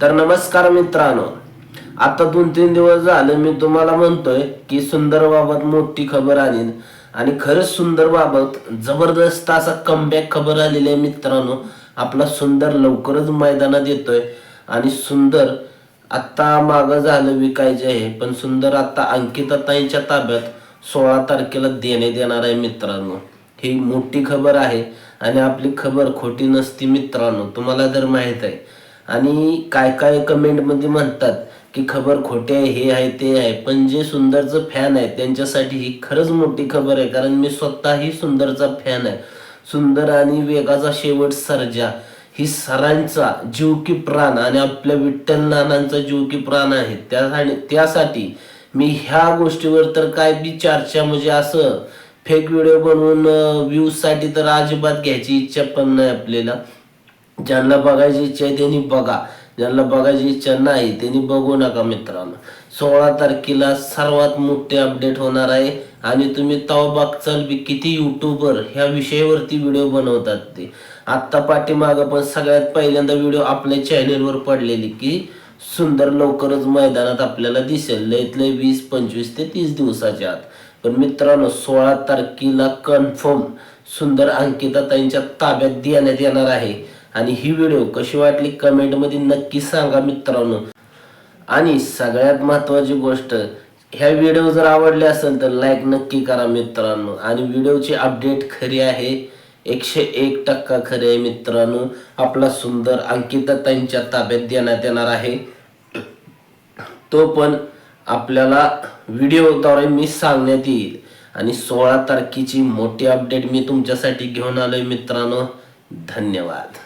तर नमस्कार मित्रांनो. आता दोन तीन दिवस झालं मी तुम्हाला म्हणतोय की सुंदर बाबत मोठी खबर आली आणि खरंच सुंदर बाबत जबरदस्त असा कमबॅक खबर आलेली आहे मित्रांनो. आपला सुंदर लवकरच मैदानात येतोय आणि सुंदर आत्ता मागं झालं विकायचे आहे पण सुंदर आता अंकिता ताईंच्या ताब्यात सोळा तारखेला देण्यात येणार आहे मित्रांनो. ही मोठी खबर आहे आणि आपली खबर खोटी नसती मित्रांनो. तुम्हाला जर माहीत आहे आणि काय काय कमेंटमध्ये म्हणजे म्हणतात की खबर खोटी आहे हे आहे ते आहे पण जे सुंदरचं फॅन आहे त्यांच्यासाठी ही खरंच मोठी खबर आहे कारण मी स्वतःही सुंदरचा फॅन आहे. सुंदर आणि वेगाचा शेवट सर्जा. ही सरांचा जीव की प्राण आणि आपल्या विठ्ठल नानांचा जीव की प्राण आहे. त्यासाठी त्यासाठी मी ह्या गोष्टीवर तर काय बी चर्चा म्हणजे असं फेक व्हिडिओ बनवून व्ह्यूजसाठी तर अजिबात घ्यायची इच्छा पण नाही आपल्याला. ज्यांना बघायची इच्छा आहे त्यांनी बघा. ज्यांना बघायची इच्छा नाही त्यांनी बघू नका मित्रांनो. सोळा तारखेला सर्वात मोठे अपडेट होणार आहे आणि तुम्ही तवा बघचाल बी किती युट्यूबर ह्या विषयावरती व्हिडिओ बनवतात ते. आत्ता पाठीमागं पण सगळ्यात पहिल्यांदा व्हिडिओ आपल्या चॅनेलवर पडलेली की सुंदर लवकरच मैदानात आपल्याला दिसेल. लयत लय वीस पंचवीस ते तीस दिवसाच्या आत. पण मित्रांनो सोळा तारखेला कन्फर्म सुंदर अंकिता ताईंच्या ताब्यात देण्यात येणार आहे. आणि ही व्हिडिओ कशी वाटली कमेंटमध्ये नक्की सांगा मित्रांनो. आणि सगळ्यात महत्त्वाची गोष्ट ह्या व्हिडिओ जर आवडले असेल तर लाईक नक्की करा मित्रांनो. आणि व्हिडिओची अपडेट खरी आहे एकशे एक टक्का खरी आहे मित्रांनो. आपला सुंदर अंकिता त्यांच्या ताब्यात देण्यात येणार आहे. तो पण आपल्याला व्हिडिओद्वारे मी सांगण्यात येईल. आणि सोळा तारखेची मोठी अपडेट मी तुमच्यासाठी घेऊन आलोय मित्रांनो. धन्यवाद.